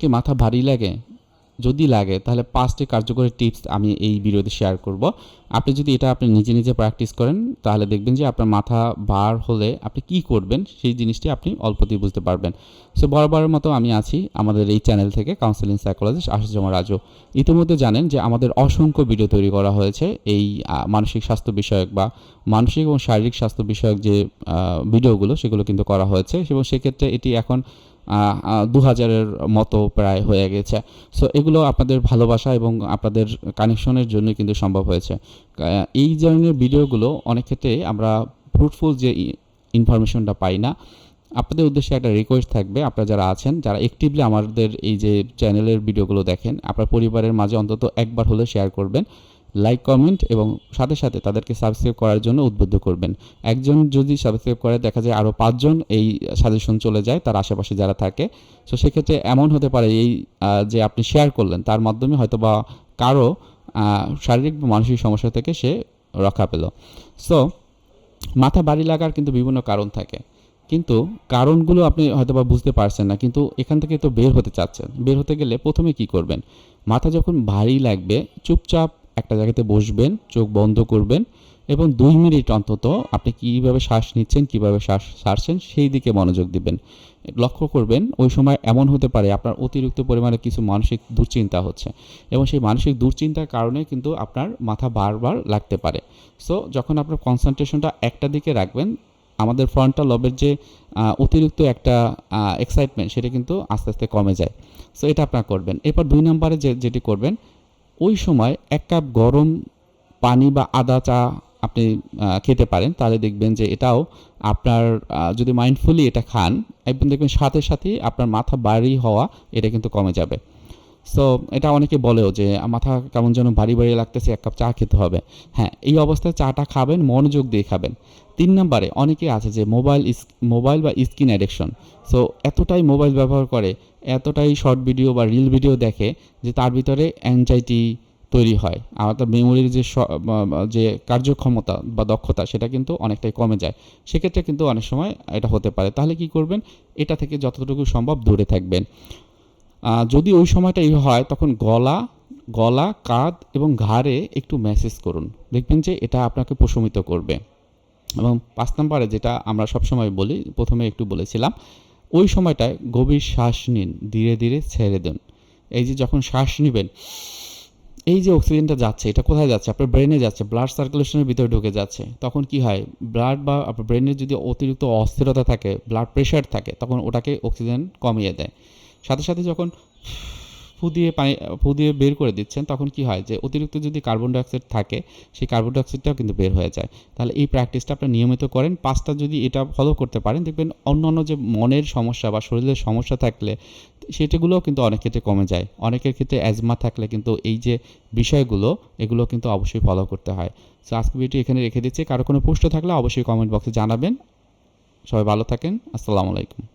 কি মাথা ভারী লাগে, যদি লাগে, তাহলে পাঁচটি কার্যকরী টিপস আমি এই ভিডিওতে শেয়ার করব। আপনি যদি এটা আপনি নিজে নিজে প্র্যাকটিস করেন, তাহলে দেখবেন যে আপনার মাথা বার হলে আপনি কি করবেন, সেই জিনিসটি আপনি অল্পতেই বুঝতে পারবেন। সো বরাবরের মতো আমি আছি আমাদের এই চ্যানেল থেকে কাউন্সিলিং সাইকোলজিস্ট আশুজমা রাজু। ইতিমধ্যে জানেন যে আমাদের অসংখ্য ভিডিও তৈরি করা হয়েছে। এই মানসিক স্বাস্থ্য বিষয়ক বা মানসিক এবং শারীরিক স্বাস্থ্য বিষয়ক যে ভিডিওগুলো সেগুলো কিন্তু করা হয়েছে এবং সেক্ষেত্রে এটি এখন দু হাজারের মতো প্রায় হয়ে গেছে। সো এগুলো আপনাদের ভালোবাসা এবং আপনাদের কানেকশনের জন্য কিন্তু সম্ভব হয়েছে। এই ধরনের ভিডিওগুলো অনেক ক্ষেত্রে আমরা ফ্রুটফুল যে ইনফরমেশনটা পাই না, আপনাদের উদ্দেশ্যে একটা রিকোয়েস্ট থাকবে। আপনারা যারা আছেন, যারা অ্যাক্টিভলি আমাদের এই যে চ্যানেলের ভিডিওগুলো দেখেন, আপনার পরিবারের মাঝে অন্তত একবার হলে শেয়ার করবেন। লাইক কমেন্ট এবং সাথে সাথে তাদেরকে সাবস্ক্রাইব করার জন্য উদ্বুদ্ধ করবেন। একজন যদি সাবস্ক্রাইব করে দেখা যায় আরও পাঁচজন এই সাজেশন চলে যায়, তার আশেপাশে যারা থাকে সো সেক্ষেত্রে এমন হতে পারে এই যে আপনি শেয়ার করলেন, তার মাধ্যমে হয়তো বা কারও শারীরিক বা মানসিক সমস্যা থেকে সে রক্ষা পেল। সো মাথা বাড়ি লাগার কিন্তু বিভিন্ন কারণ থাকে। কিন্তু কারণগুলো আপনি হয়তো বা বুঝতে পারছেন না, কিন্তু এখান থেকে তো বের হতে চাচ্ছেন। বের হতে গেলে প্রথমে কি করবেন? মাথা যখন ভারী লাগবে, চুপচাপ একটা জায়গাতে বসবেন, চোখ বন্ধ করবেন এবং দুই মিনিট অন্তত আপনি কীভাবে শ্বাস নিচ্ছেন, কীভাবে শ্বাস ছাড়ছেন সেই দিকে মনোযোগ দিবেন। লক্ষ্য করবেন ওই সময় এমন হতে পারে আপনার অতিরিক্ত পরিমাণে কিছু মানসিক দুশ্চিন্তা হচ্ছে এবং সেই মানসিক দুশ্চিন্তার কারণে কিন্তু আপনার মাথা বারবার লাগতে পারে। সো যখন আপনার কনসেন্ট্রেশনটা একটা দিকে রাখবেন, আমাদের ফ্রন্টাল লবের যে অতিরিক্ত একটা এক্সাইটমেন্ট সেটা কিন্তু আস্তে আস্তে কমে যায়। সো এটা আপনার করবেন। এরপর দুই নম্বরে যে, যেটি করবেন ওই সময় এক কাপ গরম পানি বা আদা চা আপনি খেতে পারেন। তাহলে দেখবেন যে এটাও আপনার যদি মাইন্ডফুলি এটা খান, একদম দেখবেন সাথে সাথেই আপনার মাথা ভারী হওয়া এটা কিন্তু কমে যাবে। সো এটা অনেকে বলেও যে মাথা কেমন যেন ভারী ভারী লাগতেছে, এক কাপ চা খেতে হবে। হ্যাঁ এই অবস্থায় চাটা খাবেন, মনোযোগ দিয়ে খাবেন। তিন নম্বরে অনেকে আছে যে, মোবাইল মোবাইল বা স্ক্রিন অ্যাডিকশন সো এতটাই মোবাইল ব্যবহার করে, এতটাই শর্ট ভিডিও বা রিল ভিডিও দেখে যে, তার ভিতরে অ্যাংজাইটি তৈরি হয়। আমাদের মেমোরির যে যে কার্যক্ষমতা বা দক্ষতা, সেটা কিন্তু অনেকটাই কমে যায়। সেক্ষেত্রে কিন্তু অনেক সময় এটা হতে পারে। তাহলে কি করবেন? এটা থেকে যতটুকু সম্ভব দূরে থাকবেন। যদি ওই সময়টা এই হয়, তখন গলা গলা, কাঁধ এবং ঘাড়ে একটু ম্যাসেজ করুন। দেখবেন যে এটা আপনাকে প্রশমিত করবে। এবং পাঁচ নম্বরে যেটা আমরা সবসময় বলি, প্রথমে একটু বলেছিলাম, ওই সময়টায় গভীর শ্বাস নিন, ধীরে ধীরে ছেড়ে দিন। এই যে যখন শ্বাস নেবেন, এই যে অক্সিজেনটা যাচ্ছে, এটা কোথায় যাচ্ছে? আপনার ব্রেনে যাচ্ছে ব্লাড সার্কুলেশনের ভিতরে ঢুকে যাচ্ছে। তখন কি হয়? ব্লাড বা আপনার ব্রেনের যদি অতিরিক্ত অস্থিরতা থাকে ব্লাড প্রেশার থাকে, তখন ওটাকে অক্সিজেন কমিয়ে দেয়। সাথে সাথে যখন ফু দিয়ে পানি, ফু দিয়ে বের করে দিচ্ছেন, তখন কি হয় যে অতিরিক্ত যদি কার্বন ডাইঅক্সাইড থাকে, সেই কার্বন ডাইঅক্সাইডটাও কিন্তু বের হয়ে যায়। তাহলে এই প্র্যাকটিসটা আপনি নিয়মিত করেন। পাঁচটা যদি এটা ফলো করতে পারেন, দেখবেন অন্য অন্য যে মনের সমস্যা বা শরীরের সমস্যা থাকলে, সেটাগুলোও কিন্তু অনেক ক্ষেত্রে কমে যায়। অনেকের ক্ষেত্রে অ্যাজমা থাকলে কিন্তু এই যে বিষয়গুলো, এগুলো কিন্তু অবশ্যই ফলো করতে হয়। সো আজকে ভিডিও এখানে রেখে দিচ্ছি। কারও কোনো প্রশ্ন থাকলে অবশ্যই কমেন্ট বক্সে জানাবেন। সবাই ভালো থাকেন। আসসালামু আলাইকুম।